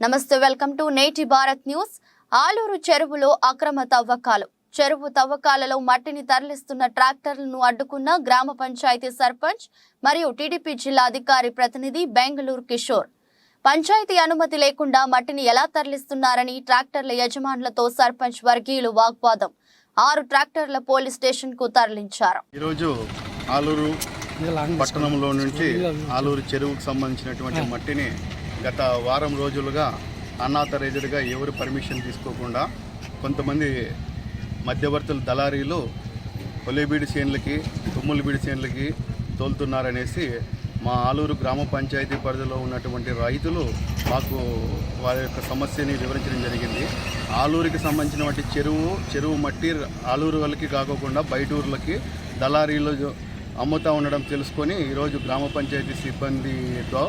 నమస్తే welcome to నేటి Bharat news. Aluru చెరువులో అక్రమ తవ్వకాలు. చెరువు తవ్వకాలలో మట్టిని తరలిస్తున్న ట్రాక్టర్లను అడ్డుకున్న గ్రామ పంచాయతీ సర్పంచ్ మరియు టీడీపీ జిల్లా అధికారి ప్రతినిధి బెంగళూరు కిషోర్. పంచాయతీ అనుమతి లేకుండా మట్టిని ఎలా తరలిస్తున్నారని ట్రాక్టర్ల యజమానులతో సర్పంచ్ వర్గీయులు వాగ్వాదం. ఆరు ట్రాక్టర్ల పోలీస్ స్టేషన్కు తరలించారు. ఈరోజు ఆలూరు పట్టణంలో నుంచి ఆలూరు చెరువుకు సంబంధించినటువంటి మట్టిని గత వారం రోజులుగా అన్నాథరైజ్డ్గా ఎవరు పర్మిషన్ తీసుకోకుండా కొంతమంది మధ్యవర్తులు దళారీలు కొల్లేబీడి చేనులకి తుమ్ములబీడి చేనులకి తోలుతున్నారనేసి మా ఆలూరు గ్రామ పంచాయతీ పరిధిలో ఉన్నటువంటి రైతులు మాకు వారి యొక్క సమస్యని వివరించడం జరిగింది. ఆలూరుకి సంబంధించినటువంటి చెరువు చెరువు మట్టి ఆలూరు వాళ్ళకి కాకోకుండా బయట ఊర్లకి దళారీలు అమ్ముతా ఉండడం తెలుసుకొని ఈరోజు గ్రామ పంచాయతీ సిబ్బందితో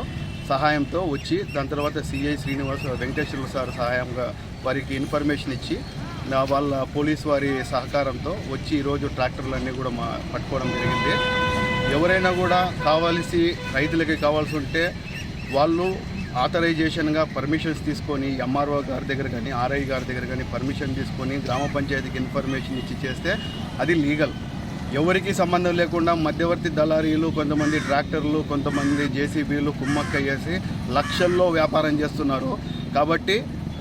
సహాయంతో వచ్చి దాని తర్వాత సిఐ శ్రీనివాస్ వెంకటేశ్వర్లు సార్ సహాయంగా వారికి ఇన్ఫర్మేషన్ ఇచ్చి నా వాళ్ళ పోలీస్ వారి సహకారంతో వచ్చి ఈరోజు ట్రాక్టర్లన్నీ కూడా మా పట్టుకోవడం జరిగింది. ఎవరైనా కూడా కావాల్సి రైతులకి కావాల్సి ఉంటే వాళ్ళు ఆథరైజేషన్గా పర్మిషన్స్ తీసుకొని ఎంఆర్ఓ గారి దగ్గర కానీ ఆర్ఐ గారి దగ్గర కానీ పర్మిషన్ తీసుకొని గ్రామ పంచాయతీకి ఇన్ఫర్మేషన్ ఇచ్చి చేస్తే అది లీగల్. ఎవరికి సంబంధం లేకుండా మధ్యవర్తి దళారీలు కొంతమంది ట్రాక్టర్లు కొంతమంది జేసీబీలు కుమ్మక్క వేసి లక్షల్లో వ్యాపారం చేస్తున్నారు. కాబట్టి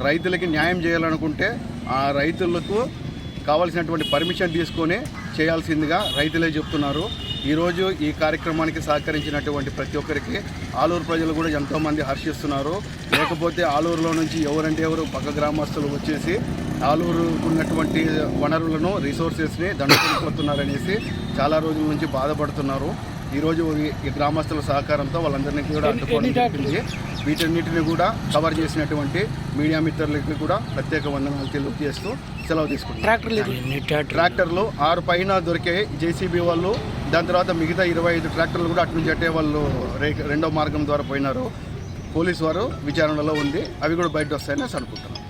రైతులకి న్యాయం చేయాలనుకుంటే ఆ రైతులకు కావాల్సినటువంటి పర్మిషన్ తీసుకొని చేయాల్సిందిగా రైతులే చెప్తున్నారు. ఈరోజు ఈ కార్యక్రమానికి సహకరించినటువంటి ప్రతి ఒక్కరికి ఆలూరు ప్రజలు కూడా ఎంతోమంది హర్షిస్తున్నారు. లేకపోతే ఆలూరులో నుంచి ఎవరంటే ఎవరు పక్క గ్రామస్తులు వచ్చేసి ఆలూరు ఉన్నటువంటి వనరులను రిసోర్సెస్ని దండుకుపోతున్నారనేసి చాలా రోజుల నుంచి బాధపడుతున్నారు. ఈరోజు ఈ- ఈ గ్రామస్తుల సహకారంతో వాళ్ళందరినీ కూడా అడ్డుకోవడం జరిగింది. వీటన్నిటిని కూడా కవర్ చేసినటువంటి మీడియా మిత్రులకి కూడా ప్రత్యేక వందనాలు తెలియజేస్తూ సెలవు తీసుకుంటాం ట్రాక్టర్లు ఆరు పైన దొరికాయి జేసీబీ వాళ్ళు దాని తర్వాత మిగతా ఇరవై ఐదు ట్రాక్టర్లు కూడా అటు నుంచి అట్టే వాళ్ళు రెండో మార్గం ద్వారా పోయినారు. పోలీసు వారు విచారణలో ఉంది. అవి కూడా బయట వస్తాయని అనుకుంటున్నాను.